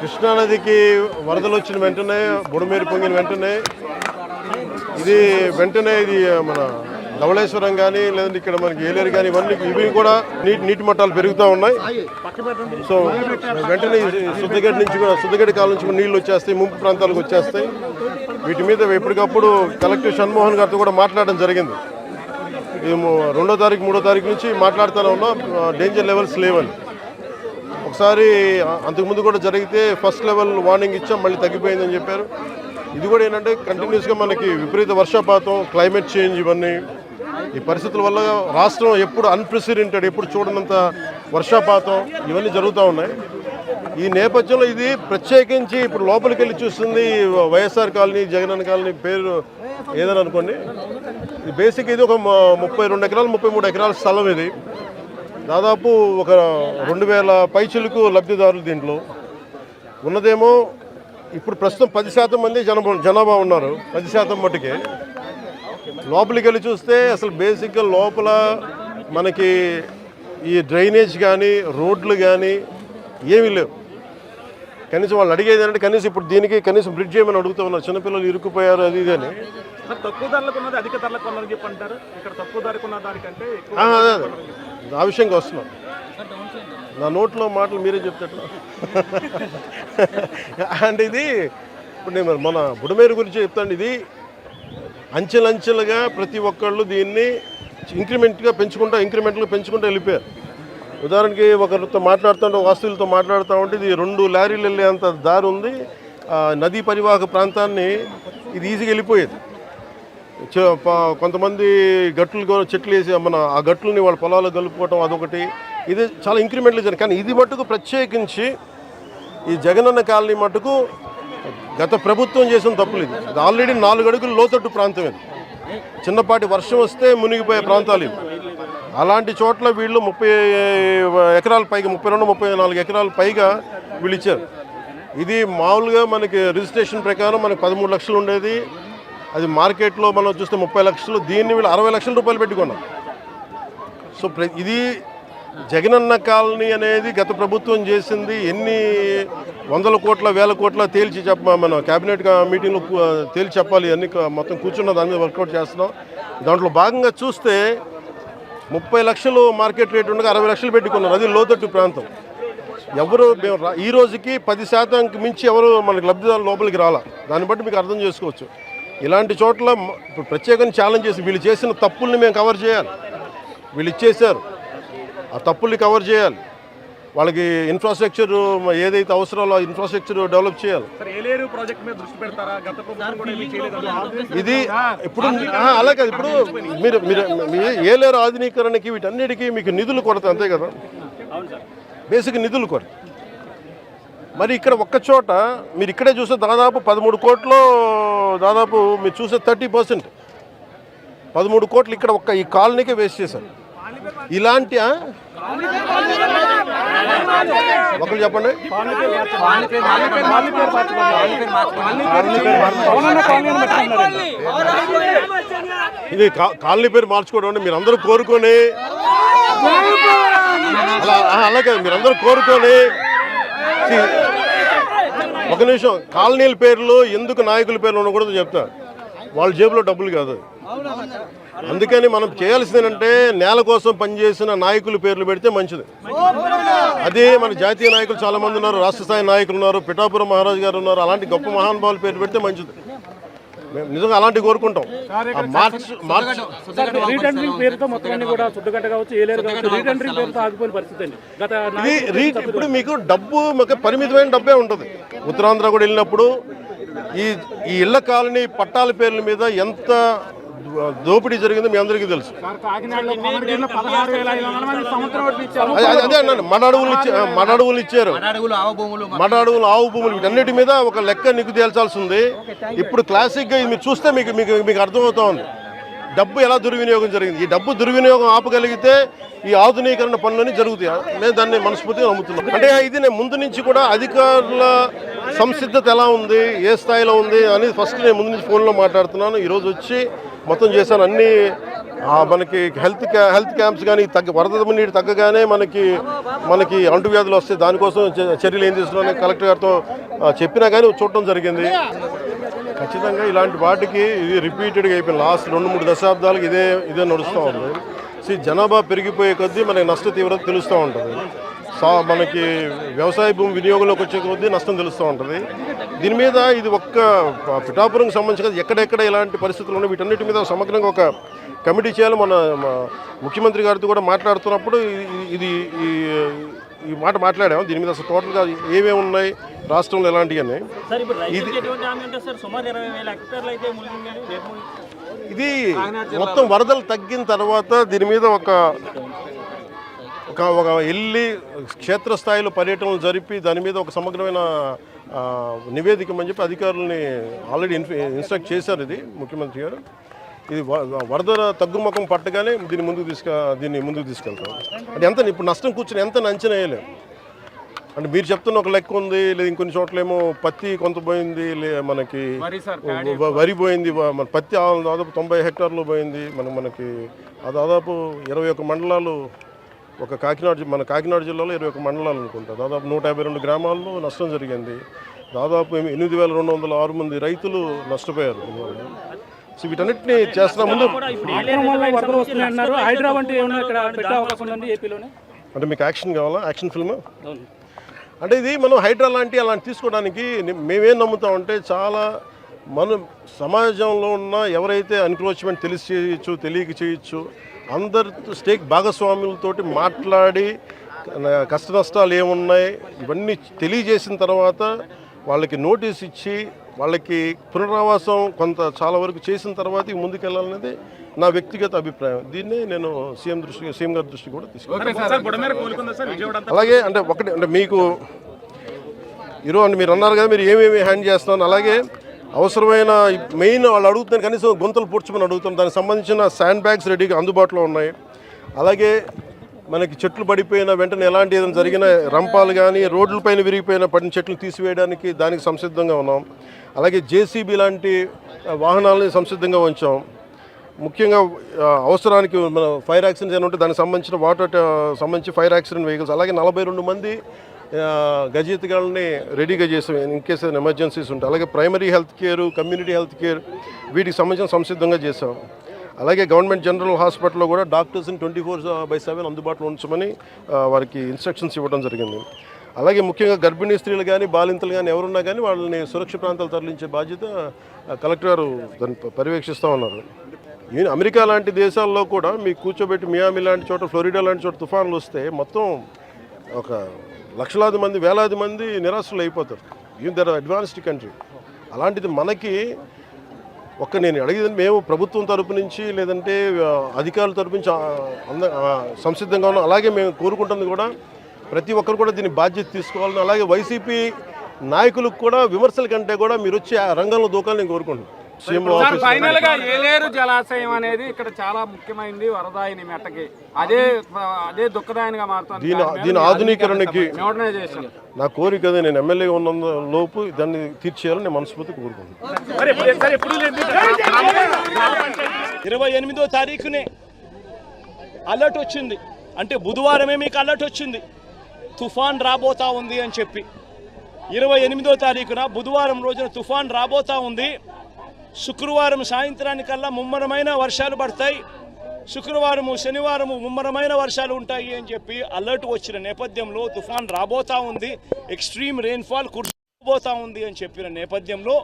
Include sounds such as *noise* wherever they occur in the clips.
కృష్ణానదికి వరదలు వచ్చిన వెంటనే బుడమేరు పొంగిన వెంటనే ఇది వెంటనే ఇది మన ధవళేశ్వరం కానీ లేదంటే ఇక్కడ మనకి ఏలేరు కానీ ఇవన్నీ ఇవి కూడా నీటి నీటి మట్టాలు పెరుగుతూ ఉన్నాయి. సో వెంటనే ఈ శుద్ధగడ్డ నుంచి కూడా శుద్ధగడ్డ కాలం నుంచి కూడా నీళ్ళు వచ్చేస్తాయి ముంపు ప్రాంతాలకు వచ్చేస్తాయి. వీటి మీద ఎప్పటికప్పుడు కలెక్టర్ షణ్మోహన్ గారితో కూడా మాట్లాడడం జరిగింది. మేము రెండో తారీఖు మూడో తారీఖు నుంచి మాట్లాడుతూనే ఉన్నాం. డేంజర్ లెవెల్స్ లేవని. ఒకసారి అంతకుముందు కూడా జరిగితే ఫస్ట్ లెవెల్ వార్నింగ్ ఇచ్చాం మళ్ళీ తగ్గిపోయిందని చెప్పారు. ఇది కూడా ఏంటంటే కంటిన్యూస్గా మనకి విపరీత వర్షపాతం క్లైమేట్ చేంజ్ ఇవన్నీ. ఈ పరిస్థితుల వల్ల రాష్ట్రం ఎప్పుడు అన్ప్రెసిడెంటెడ్ ఎప్పుడు చూడనంత వర్షపాతం ఇవన్నీ జరుగుతూ ఉన్నాయి. ఈ నేపథ్యంలో ఇది ప్రత్యేకించి ఇప్పుడు లోపలికి వెళ్ళి చూస్తుంది వైఎస్ఆర్ కాలనీ జగనన్న కాలనీ పేరు ఏదని అనుకోండి. ఇది బేసిక్ ఇది ఒక ముప్పై రెండు ఎకరాలు ముప్పై మూడు ఎకరాల స్థలం ఇది. దాదాపు ఒక రెండు వేల పైచులకు లబ్ధిదారులు దీంట్లో. ఉన్నదేమో ఇప్పుడు ప్రస్తుతం పది శాతం మంది జనభా జనాభా ఉన్నారు పది శాతం మట్టుకే. లోపలికి వెళ్ళి చూస్తే అసలు బేసిక్గా లోపల మనకి ఈ డ్రైనేజ్ కానీ రోడ్లు కానీ ఏమీ లేవు. కనీసం వాళ్ళు అడిగేది ఏంటంటే కనీసం ఇప్పుడు దీనికి కనీసం బ్రిడ్జ్ చేయమని అడుగుతూ ఉన్నారు. చిన్నపిల్లలు ఇరుక్కుపోయారు అది ఇది అని. తక్కువ ధరలకు ఉన్నది అధిక ధరలకు ఉన్నది ఇక్కడ తక్కువ ధరకు ఉన్న దానికంటే ఎక్కువ ఆ, అదే అదే. ఆ విషయంగా వస్తున్నాం. నా నోట్లో మాటలు మీరే చెప్తట్లు *laughs* అండ్ ఇది ఇప్పుడు నేను మన బుడమేరు గురించి చెప్తాను. ఇది అంచెలంచెలుగా ప్రతి ఒక్కళ్ళు దీన్ని ఇంక్రిమెంట్గా పెంచుకుంటా ఇంక్రిమెంట్గా పెంచుకుంటూ వెళ్ళిపోయారు. ఉదాహరణకి ఒకరితో మాట్లాడుతుంటే వాస్తువులతో మాట్లాడుతూ ఉంటే ఇది రెండు లారీలు వెళ్ళేంత దారి ఉంది. ఆ, నదీ పరివాహక ప్రాంతాన్ని ఇది ఈజీగా వెళ్ళిపోయేది. కొంతమంది గట్లు చెట్లు వేసి మన ఆ గట్లని వాళ్ళ పొలాలు కలుపుకోవటం అదొకటి. ఇది చాలా ఇంక్రిమెంట్లు జరిగింది. కానీ ఇది మట్టుకు ప్రత్యేకించి ఈ జగనన్న కాలనీ మటుకు గత ప్రభుత్వం చేసిన తప్పులు ఇది ఆల్రెడీ నాలుగు అడుగులు లోతట్టు ప్రాంతం ఇది. చిన్నపాటి వర్షం వస్తే మునిగిపోయే ప్రాంతాలు ఇవి. అలాంటి చోట్ల వీళ్ళు ముప్పై ఎకరాల పైగా ముప్పై రెండు ముప్పై నాలుగు ఎకరాల పైగా వీళ్ళు ఇచ్చారు. ఇది మామూలుగా మనకి రిజిస్ట్రేషన్ ప్రకారం మనకి పదమూడు లక్షలు ఉండేది. అది మార్కెట్లో మనం చూస్తే ముప్పై లక్షలు దీన్ని వీళ్ళు అరవై లక్షల రూపాయలు పెట్టుకున్నాం సో ఇది జగనన్న కాలనీ అనేది గత ప్రభుత్వం చేసింది. ఎన్ని వందల కోట్ల వేల కోట్ల తేల్చి చెప్ప మన క్యాబినెట్ మీటింగ్లో తేల్చి చెప్పాలి. అన్ని మొత్తం కూర్చున్న దాని మీద వర్కౌట్ చేస్తున్నాం. దాంట్లో భాగంగా చూస్తే ముప్పై లక్షలు మార్కెట్ రేట్ ఉండగా అరవై లక్షలు పెట్టుకున్నారు అది లోతట్టు ప్రాంతం. ఎవరు మేము ఈ రోజుకి పది శాతంకి మించి ఎవరు మనకి లబ్ధిదారులు లోపలికి రాలా. దాన్ని బట్టి మీకు అర్థం చేసుకోవచ్చు. ఇలాంటి చోట్ల ఇప్పుడు ప్రత్యేకంగా ఛాలెంజ్ చేసి వీళ్ళు చేసిన తప్పుల్ని మేము కవర్ చేయాలి. వీళ్ళు ఇచ్చేశారు. ఆ తప్పుల్ని కవర్ చేయాలి. వాళ్ళకి ఇన్ఫ్రాస్ట్రక్చర్ ఏదైతే అవసరాలో ఇన్ఫ్రాస్ట్రక్చర్ డెవలప్ చేయాలి. సార్ ఏలేరు ప్రాజెక్ట్ మీద దృష్టి పెడతారా? గత ప్రభుత్వం కూడా ఏమీ చేయలేదు ఇది ఇప్పుడు ఆ, అలా కాదు. ఇప్పుడు మీరు మీరు మీ ఏలేరు ఆధునీకరణకి వీటన్నిటికీ మీకు నిధులు కొరత అంతే కదా? బేసిక్ నిధులు కొరత. మరి ఇక్కడ ఒక్క చోట మీరు ఇక్కడే చూస్తే దాదాపు పదమూడు కోట్లు దాదాపు మీరు చూసే థర్టీ పర్సెంట్. పదమూడు కోట్లు ఇక్కడ ఒక్క ఈ కాలనీకే వేస్ట్ చేశారు. ఇలాంటి ఆ? ఒకరు చెప్పండి. ఇది కాలనీ పేరు మార్చుకోవడం మీరు అందరూ కోరుకొని. అలా మీరందరూ కోరుకొని. ఒక నిమిషం కాలనీల పేర్లు ఎందుకు నాయకుల పేర్లు ఉండకూడదు చెప్తా. వాళ్ళ జేబులో డబ్బులు కాదు. అందుకని మనం చేయాల్సింది ఏంటంటే నేల కోసం పనిచేసిన నాయకుల పేర్లు పెడితే మంచిది అదే మన జాతీయ నాయకులు చాలా మంది ఉన్నారు రాష్ట్ర స్థాయి నాయకులు ఉన్నారు పిఠాపురం మహారాజు గారు ఉన్నారు అలాంటి గొప్ప మహానుభావుల పేరు పెడితే మంచిది మేము నిజంగా అలాంటివి కోరుకుంటాం మార్చ్ మార్చ్ రీటెండరింగ్ పేరుతో మొత్తం అన్ని కూడా చుట్టుగట్ట కావచ్చు ఏలేరు కావచ్చు రీటెండరింగ్ పేరుతో ఆగిపోయిన పరిస్థితి అండి గత ఇది రీ ఇప్పుడు మీకు డబ్బు మాకు పరిమితమైన డబ్బే ఉంటుంది ఉత్తరాంధ్ర కూడా వెళ్ళినప్పుడు ఈ ఈ ఇళ్ళ కాలనీ పట్టాల పేర్ల మీద ఎంత దోపిడీ జరిగిందో మీ అందరికీ తెలుసు. అదే అన్నాను. మన అడవులు ఇచ్చే మన అడవులు ఇచ్చారు. అడుగులు ఆవ భూములు మన అడవులు ఆవు భూములు వీటన్నిటి మీద ఒక లెక్క నీకు తేల్చాల్సి ఉంది ఇప్పుడు క్లాసిక్గా ఇది మీరు చూస్తే మీకు మీకు మీకు అర్థమవుతా ఉంది. డబ్బు ఎలా దుర్వినియోగం జరిగింది? ఈ డబ్బు దుర్వినియోగం ఆపగలిగితే ఈ ఆధునీకరణ పనులన్నీ జరుగుతాయి? నేను దాన్ని మనస్ఫూర్తిగా నమ్ముతున్నాను. అంటే ఇది నేను ముందు నుంచి కూడా అధికారుల సంసిద్ధత ఎలా ఉంది? ఏ స్థాయిలో ఉంది? అని ఫస్ట్ నేను ముందు నుంచి ఫోన్లో మాట్లాడుతున్నాను. ఈరోజు వచ్చి మొత్తం చేశాను. అన్ని మనకి హెల్త్ క్యా- హెల్త్ క్యాంప్స్ కానీ తగ్గ వరద నీరు తగ్గగానే మనకి మనకి అంటువ్యాధులు వస్తాయి దానికోసం చర్యలు ఏం తీసుకున్నారని కలెక్టర్ గారితో చెప్పినా కానీ చూడటం జరిగింది. ఖచ్చితంగా ఇలాంటి వాటికి ఇది రిపీటెడ్గా అయిపోయింది. లాస్ట్ రెండు మూడు దశాబ్దాలకు ఇదే ఇదే నడుస్తూ ఉంది. జనాభా పెరిగిపోయే కొద్దీ మనకి నష్ట తీవ్రత తెలుస్తూ ఉంటుంది. సా మనకి వ్యవసాయ భూమి వినియోగంలోకి వచ్చే కొద్దీ నష్టం తెలుస్తూ ఉంటుంది. దీని మీద ఇది ఒక్క పిఠాపురంకి సంబంధించి కాదు, ఎక్కడెక్కడ ఇలాంటి పరిస్థితులు ఉన్నాయి వీటన్నిటి మీద సమగ్రంగా ఒక కమిటీ చేయాలి. మన ముఖ్యమంత్రి గారితో కూడా మాట్లాడుతున్నప్పుడు ఇది- ఇది ఈ మాట మాట్లాడాము. దీని మీద అసలు టోటల్గా ఏమేమి ఉన్నాయి రాష్ట్రంలో ఎలాంటివి సార్ ఇప్పుడు రైతులకు ఎటువంటి హామీ ఉంటుంది సార్? సుమారు ఇరవై వేల హెక్టార్లు అయితే మునిగిందని రేపు ఇది మొత్తం వరదలు తగ్గిన తర్వాత దీని మీద ఒక ఒక ఒక వెళ్ళి క్షేత్రస్థాయిలో పర్యటనలు జరిపి దాని మీద ఒక సమగ్రమైన ఆ, నివేదిక అని చెప్పి అధికారులని ఆల్రెడీ ఇన్ఫ ఇన్స్ట్రక్ట్ చేశారు ఇది ముఖ్యమంత్రి గారు. ఇది వరద తగ్గుముఖం పట్టగానే దీన్ని ముందుకు తీసుక దీన్ని ముందుకు తీసుకెళ్తాం అంటే ఎంత ఇప్పుడు నష్టం కూర్చొని ఎంత అంచనా వేయలేం. అంటే మీరు చెప్తున్న ఒక లెక్క ఉంది లేదా ఇంకొన్ని చోట్లేమో పత్తి కొంత పోయింది లే మనకి వరి పోయింది మన పత్తి దాదాపు తొంభై హెక్టార్లు పోయింది మన మనకి ఆ దాదాపు ఇరవై ఒక్క మండలాలు ఒక కాకినాడ మన కాకినాడ జిల్లాలో ఇరవై ఒక్క మండలాలు అనుకుంటా. దాదాపు నూట యాభై రెండు గ్రామాల్లో నష్టం జరిగింది. దాదాపు ఎనిమిది వేల రెండు వందల ఆరు మంది రైతులు నష్టపోయారు. సో వీటన్నిటిని చేస్తున్న ముందు అంటే మీకు యాక్షన్ కావాలా? Action film? అంటే ఇది మనం హైడ్రా లాంటి అలాంటి తీసుకోవడానికి మేమేం నమ్ముతామంటే చాలా మనం సమాజంలో ఉన్న ఎవరైతే అన్క్రోచ్మెంట్ తెలిసి చేయొచ్చు తెలియక చేయొచ్చు అందరి స్టేక్ భాగస్వాములతోటి మాట్లాడి కష్ట నష్టాలు ఏమున్నాయి ఇవన్నీ తెలియజేసిన తర్వాత వాళ్ళకి నోటీస్ ఇచ్చి వాళ్ళకి పునరావాసం కొంత చాలా వరకు చేసిన తర్వాత ముందుకెళ్ళాలనేది నా వ్యక్తిగత అభిప్రాయం. దీన్నే నేను సీఎం దృష్టి సీఎం గారి దృష్టి కూడా తీసుకున్నాను అంతా? అలాగే అంటే ఒకటి అంటే మీకు ఈరోజు మీరు అన్నారు కదా మీరు ఏమేమి హ్యాండ్ చేస్తున్నాను అలాగే అవసరమైన మెయిన్ వాళ్ళు అడుగుతున్నారు కనీసం గుంతలు పూడ్చమని అడుగుతాం దానికి సంబంధించిన శాండ్ బ్యాగ్స్ రెడీగా అందుబాటులో ఉన్నాయి. అలాగే మనకి చెట్లు పడిపోయిన వెంటనే ఎలాంటి ఏదైనా జరిగిన రంపాలు కానీ రోడ్లపైన విరిగిపోయిన పడిన చెట్లు తీసివేయడానికి దానికి సంసిద్ధంగా ఉన్నాం. అలాగే జేసీబీ లాంటి వాహనాలని సంసిద్ధంగా ఉంచాం. ముఖ్యంగా అవసరానికి మన ఫైర్ యాక్సిడెంట్స్ ఏమైనా ఉంటే దానికి సంబంధించిన వాటర్ సంబంధించి ఫైర్ యాక్సిడెంట్ వెహికల్స్ అలాగే నలభై రెండు మంది ఆ, రెడీగా చేసాం. ఇన్ కేస్ ఎమర్జెన్సీస్ ఉంటాయి అలాగే primary health care community health care వీటికి సంబంధించిన సంసిద్ధంగా చేసాం. అలాగే గవర్నమెంట్ జనరల్ హాస్పిటల్లో కూడా డాక్టర్స్ని ట్వంటీ ఫోర్ బై సెవెన్ అందుబాటులో ఉంచమని వారికి ఇన్స్ట్రక్షన్స్ ఇవ్వడం జరిగింది. అలాగే ముఖ్యంగా గర్భిణీ స్త్రీలు కానీ బాలింతలు కానీ ఎవరున్నా కానీ వాళ్ళని సురక్ష ప్రాంతాలు తరలించే బాధ్యత కలెక్టర్ గారు దాన్ని పర్యవేక్షిస్తూ ఉన్నారు. అమెరికా లాంటి దేశాల్లో కూడా మీకు కూర్చోబెట్టి మియామి లాంటి చోట ఫ్లోరిడా లాంటి చోట తుఫాన్లు వస్తే మొత్తం ఒక లక్షలాది మంది వేలాది మంది నిరాశలు అయిపోతారు. ఈవెన్ దర్ అడ్వాన్స్డ్ కంట్రీ అలాంటిది మనకి ఒక్క నేను అడిగేది మేము ప్రభుత్వం తరపు నుంచి లేదంటే అధికారుల తరపు నుంచి అంద సంసిద్ధంగా ఉన్నాం. అలాగే మేము కోరుకుంటుంది కూడా ప్రతి ఒక్కరు కూడా దీన్ని బాధ్యత తీసుకోవాలని అలాగే వైసీపీ నాయకులకు కూడా విమర్శల కంటే కూడా మీరు వచ్చి ఆ రంగంలో దూకాలని నేను కోరుకుంటున్నాను. ఫైనల్గా ఏలేరు జలాశయం అనేది ఇక్కడ చాలా ముఖ్యమైనది వరదాయిని మెట్టకి. అదే అదే దుఃఖదాయనిగా మారుతుంది దీని దీని ఆధునీకరణకి మోడర్నైజేషన్ నా కోరిక నేను ఎమ్మెల్యే ఉన్న లోపు దాన్ని తీర్చేయాలని నేను మనస్ఫూర్తి కోరుకుంటున్నాను. ఇరవై ఎనిమిదో తారీఖునే అలర్ట్ వచ్చింది. అంటే బుధవారమే మీకు అలర్ట్ వచ్చింది. తుఫాన్ రాబోతా ఉంది అని చెప్పి. ఇరవై ఎనిమిదో తారీఖున బుధవారం రోజున తుఫాన్ రాబోతా ఉంది. శుక్రవారం సాయంత్రానికల్లా ముమ్మరమైన వర్షాలు పడతాయి. శుక్రవారము శనివారము ముమ్మరమైన వర్షాలు ఉంటాయి అని చెప్పి అలర్ట్ వచ్చిన నేపథ్యంలో తుఫాన్ రాబోతా ఉంది. ఎక్స్ట్రీమ్ రెయిన్ఫాల్ కుర్చోబోతా ఉంది అని చెప్పిన నేపథ్యంలో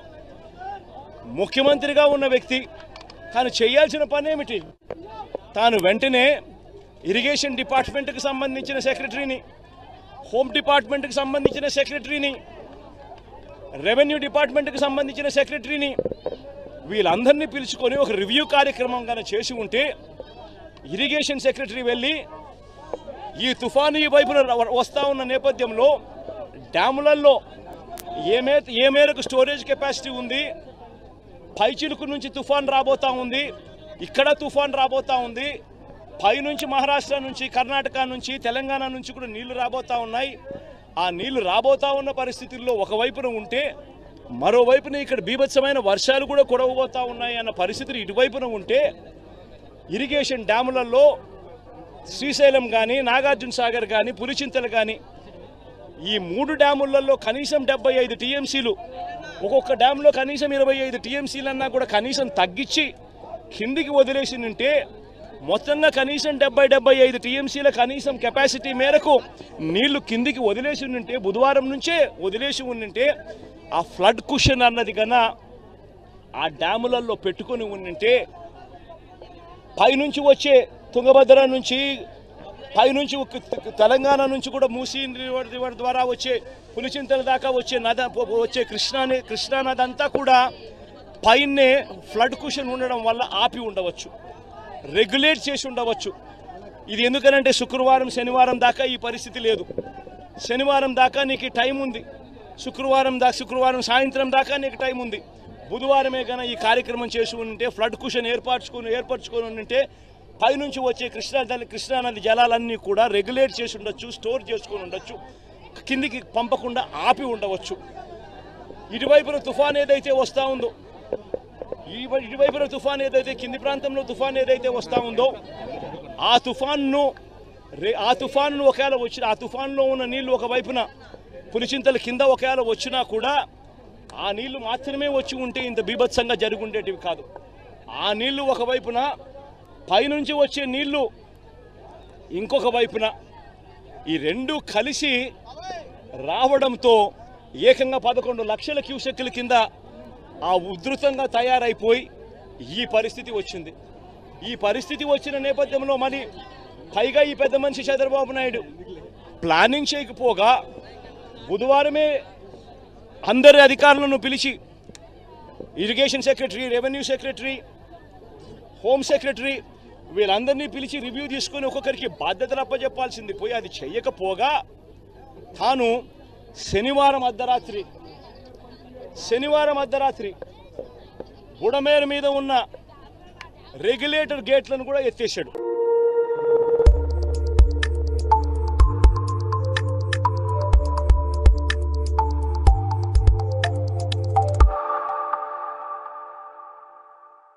ముఖ్యమంత్రిగా ఉన్న వ్యక్తి తాను చేయాల్సిన పని ఏమిటి? తాను వెంటనే ఇరిగేషన్ డిపార్ట్మెంట్కి సంబంధించిన సెక్రటరీని హోమ్ డిపార్ట్మెంట్కి సంబంధించిన సెక్రటరీని రెవెన్యూ డిపార్ట్మెంట్కి సంబంధించిన సెక్రటరీని వీళ్ళందరినీ పిలుచుకొని ఒక రివ్యూ కార్యక్రమం కానీ చేసి ఉంటే ఇరిగేషన్ సెక్రటరీ వెళ్ళి ఈ తుఫాను ఈ వైపున వస్తూ ఉన్న నేపథ్యంలో డ్యాములలో ఏమే ఏ మేరకు స్టోరేజ్ కెపాసిటీ ఉంది పైచిలుకు నుంచి తుఫాన్ రాబోతా ఉంది ఇక్కడ తుఫాన్ రాబోతా ఉంది పైనుంచి మహారాష్ట్ర నుంచి కర్ణాటక నుంచి తెలంగాణ నుంచి కూడా నీళ్ళు రాబోతా ఉన్నాయి. ఆ నీళ్ళు రాబోతా ఉన్న పరిస్థితుల్లో ఒకవైపున ఉంటే మరోవైపున ఇక్కడ బీభత్సమైన వర్షాలు కూడా కురవబోతా ఉన్నాయి అన్న పరిస్థితులు ఇటువైపున ఉంటే ఇరిగేషన్ డ్యాములలో శ్రీశైలం కానీ నాగార్జున సాగర్ కానీ పులిచింతలు కానీ ఈ మూడు డ్యాములలో కనీసం డెబ్బై ఐదు టీఎంసీలు ఒక్కొక్క డ్యాంలో కనీసం ఇరవై ఐదు టీఎంసీలన్నా కూడా కనీసం తగ్గించి కిందికి వదిలేసి ఉంటే మొత్తంగా కనీసం డెబ్బై డెబ్బై ఐదు టీఎంసీల కనీసం కెపాసిటీ మేరకు నీళ్ళు కిందికి వదిలేసి ఉంటే బుధవారం నుంచే వదిలేసి ఉంటే ఆ ఫ్లడ్ కుషన్ అన్నది కన్నా ఆ డ్యాములలో పెట్టుకొని ఉంటే పైనుంచి వచ్చే తుంగభద్ర నుంచి పైనుంచి తెలంగాణ నుంచి కూడా మూసీ రివర్ ద్వారా వచ్చే పులిచింతల దాకా వచ్చే నద వచ్చే కృష్ణాని కృష్ణా నది అంతా కూడా పైనే ఫ్లడ్ కుషన్ ఉండడం వల్ల ఆపి ఉండవచ్చు. రెగ్యులేట్ చేసి ఉండవచ్చు. ఇది ఎందుకనంటే శుక్రవారం శనివారం దాకా ఈ పరిస్థితి లేదు. శనివారం దాకా నీకు టైం ఉంది. శుక్రవారం దాకా శుక్రవారం సాయంత్రం దాకా నీకు టైం ఉంది. బుధవారమే కానీ ఈ కార్యక్రమం చేసి ఉంటే ఫ్లడ్ కుషన్ ఏర్పరచుకొని ఏర్పరచుకొని ఉంటే పైనుంచి వచ్చే కృష్ణా కృష్ణానది కృష్ణా నది జలాలన్నీ కూడా రెగ్యులేట్ చేసి ఉండొచ్చు స్టోర్ చేసుకొని ఉండొచ్చు కిందికి పంపకుండా ఆపి ఉండవచ్చు. ఇటువైపున తుఫాన్ ఏదైతే వస్తూ ఉందో ఈ ఇటువైపున తుఫాన్ ఏదైతే కింది ప్రాంతంలో తుఫాన్ ఏదైతే వస్తూ ఉందో ఆ తుఫాన్ను రే ఆ తుఫాన్ను ఒకవేళ వచ్చిన ఆ తుఫాన్లో ఉన్న నీళ్ళు ఒకవైపున పులిచింతల కింద ఒకవేళ వచ్చినా కూడా ఆ నీళ్ళు మాత్రమే వచ్చి ఉంటే ఇంత బీభత్సంగా జరిగి ఉండేటివి కాదు. ఆ నీళ్ళు ఒకవైపున పైనుంచి వచ్చే నీళ్ళు ఇంకొక వైపున. ఈ రెండు కలిసి రావడంతో ఏకంగా పదకొండు లక్షల క్యూసెక్ల కింద ఆ ఉధృతంగా తయారైపోయి ఈ పరిస్థితి వచ్చింది. ఈ పరిస్థితి వచ్చిన నేపథ్యంలో మరి పైగా ఈ పెద్ద మనిషి చంద్రబాబు నాయుడు ప్లానింగ్ చేయకపోగా బుధవారమే అందరి అధికారులను పిలిచి irrigation secretary revenue secretary home secretary వీళ్ళందరినీ పిలిచి రివ్యూ తీసుకొని ఒక్కొక్కరికి బాధ్యతలు అప్పచెప్పాల్సింది పోయి అది చెయ్యకపోగా తాను శనివారం అర్ధరాత్రి శనివారం అర్ధరాత్రి బుడమేరు మీద ఉన్న రెగ్యులేటర్ గేట్లను కూడా ఎత్తేసాడు.